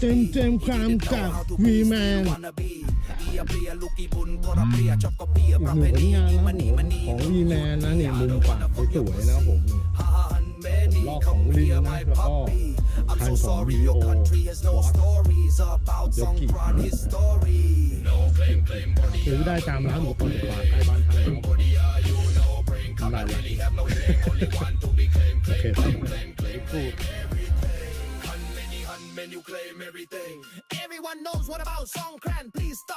เต็มเต็มความจากวีแมนอีกหนึ่งผลงานนะของวีแมนนะนี่มุมปากสวยๆนะครับผมนี่ลอกของลินนะแล้วก็คันของวีโอวอตยกกิซื้อได้ตามร้านอุปกรณ์ปาใกล้บ้านท่านทำลายเลยโอเค พูด Everyone knows what about Songkran. Please stop.